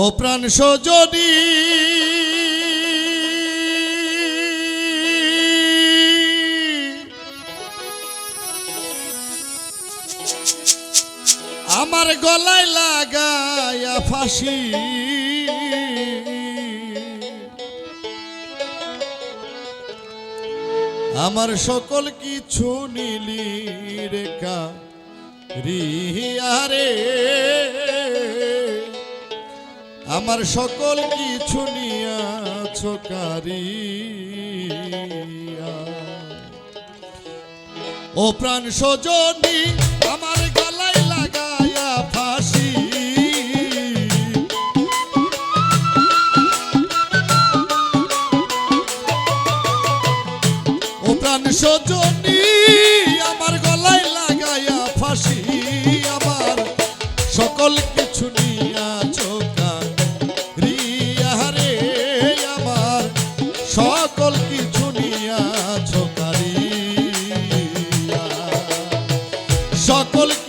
ও প্রাণ সজনী। আমার গলায় লাগায়া ফাঁসি। আমার সকল কিছু নীলি রেখা রিহারে আমার সকল কিছু নিয়াছ ও প্রাণ সজনী আমার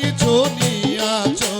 কিছু নিয়াছো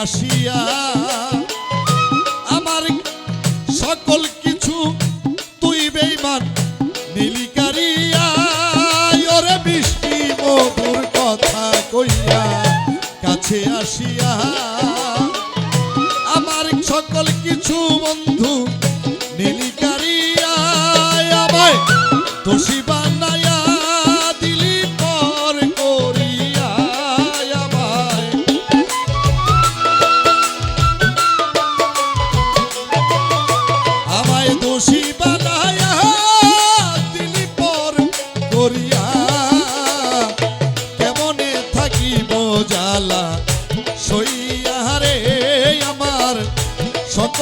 আসিয়া আমার সকল কিছু তুই বেইমান নীলিকারিয়া ওরে বৃষ্টি মধুর কথা কইয়া কাছে আসিয়া। আমার সকল কিছু বন্ধু নীলিকারিয়া আমায় তোষিবান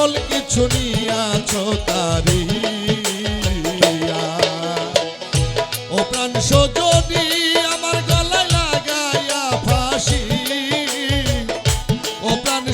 সকল কিছু নিয়াছ তারি ও প্রাণ সজনী আমার গলায় লাগাইয়া ফাঁসি। ও প্রাণ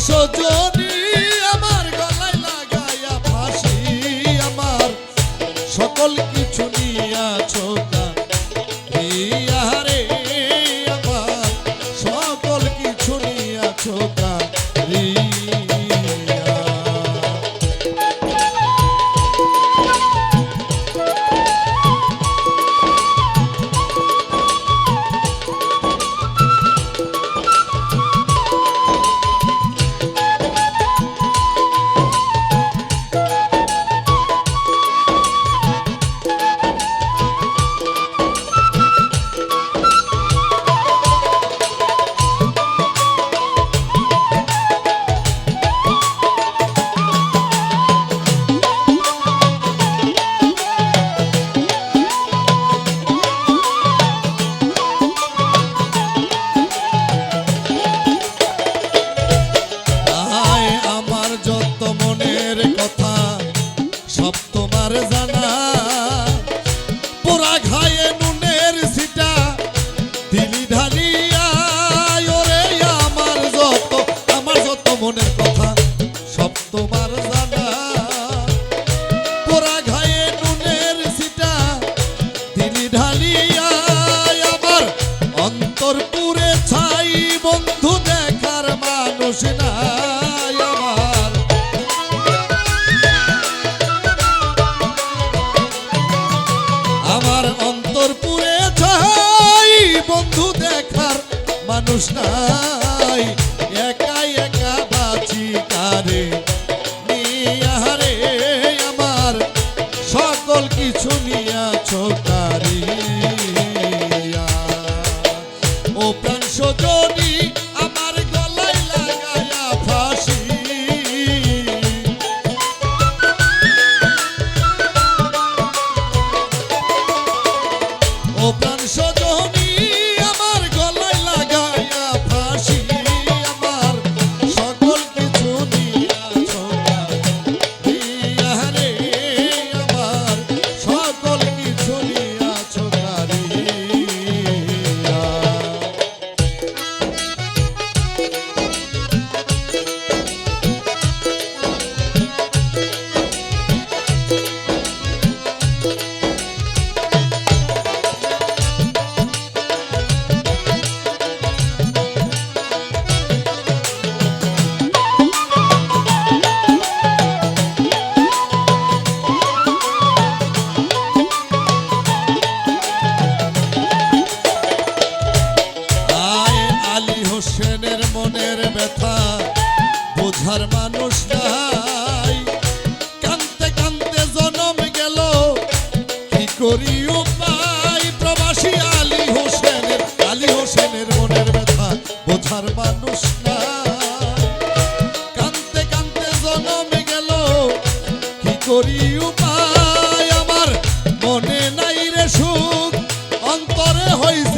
ব্যথা, বোঝার মানুষ নাই। কানতে কানতে জনম গেল, কি করি উপায়? প্রবাসী আলী হোসেনের আলী হোসেনের মনের ব্যথা, বোঝার মানুষ উপায়? আমার মনে নাই রে সুখ, অন্তরে হইছে